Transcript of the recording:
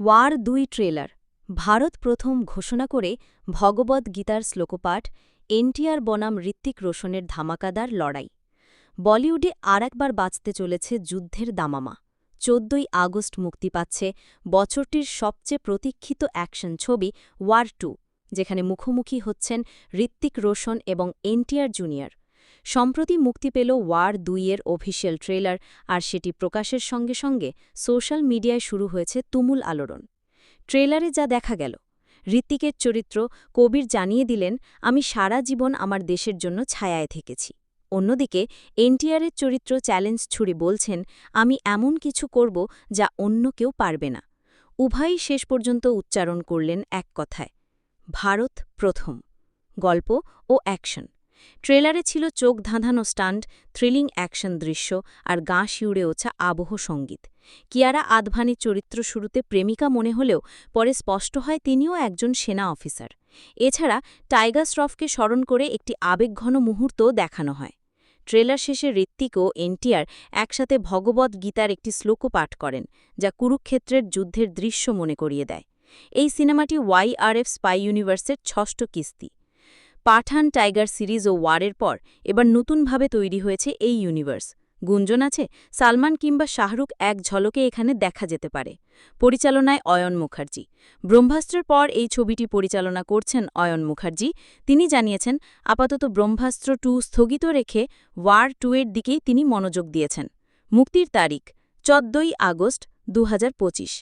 War দুই trailer, Bharat প্রথম ঘোষণা করে ভগবদ্ গীতার শ্লোকপাঠ, এনটিআর বনাম ঋত্বিক রোশনের ধামাকাদার লড়াই। বলিউডে আর একবার বাঁচতে চলেছে যুদ্ধের দামামা। চোদ্দই আগস্ট মুক্তি পাচ্ছে বছরটির সবচেয়ে প্রতীক্ষিত অ্যাকশন ছবি ওয়ার টু, যেখানে মুখোমুখি হচ্ছেন ঋত্বিক রোশন এবং এনটিআর জুনিয়র। সম্প্রতি মুক্তি পেল ওয়ার দুইয়ের অফিসিয়াল ট্রেলার, আর সেটি প্রকাশের সঙ্গে সঙ্গে সোশ্যাল মিডিয়ায় শুরু হয়েছে তুমুল আলোড়ন। ট্রেলারে যা দেখা গেল ঋত্বিকের চরিত্র কবির জানিয়ে দিলেন, আমি সারা জীবন আমার দেশের জন্য ছায়ায় থেকেছি। অন্যদিকে, এনটিআরের চরিত্র চ্যালেঞ্জ ছুড়ে বলছেন, আমি এমন কিছু করব যা অন্য কেউ পারবে না। উভয়ই শেষ পর্যন্ত উচ্চারণ করলেন এক কথায়, ভারত প্রথম। গল্প ও অ্যাকশন। ট্রেলারে ছিল চোখ ধাঁধানো স্টান্ট, থ্রিলিং অ্যাকশন দৃশ্য আর গাঁ শিউড়ে ওঠা আবহ সংগীত। কিয়ারা আদভানির চরিত্র শুরুতে প্রেমিকা মনে হলেও পরে স্পষ্ট হয় তিনিও একজন সেনা অফিসার। এছাড়া টাইগার শ্রফকে স্মরণ করে একটি আবেগঘন মুহূর্ত দেখানো হয়। ট্রেলার শেষে ঋত্বিক ও এনটিআর একসাথে ভগবদ্ গীতার একটি শ্লোক পাঠ করেন, যা কুরুক্ষেত্রের যুদ্ধের দৃশ্য মনে করিয়ে দেয়। এই সিনেমাটি ওয়াইআরএফ স্পাই ইউনিভার্সের ষষ্ঠ কিস্তি। পাঠান টাইগার সিরিজ ও ওয়ারের পর এবার নতুনভাবে তৈরি হয়েছে এই ইউনিভার্স। গুঞ্জন আছে, সালমান কিংবা শাহরুখ এক ঝলকে এখানে দেখা যেতে পারে। পরিচালনায় অয়ন মুখার্জি। ব্রহ্মাস্ত্রের পর এই ছবিটি পরিচালনা করছেন অয়ন মুখার্জি। তিনি জানিয়েছেন, আপাতত ব্রহ্মাস্ত্র টু স্থগিত রেখে ওয়ার টু এর দিকেই তিনি মনোযোগ দিয়েছেন। মুক্তির তারিখ, চোদ্দই আগস্ট দু হাজার পঁচিশ।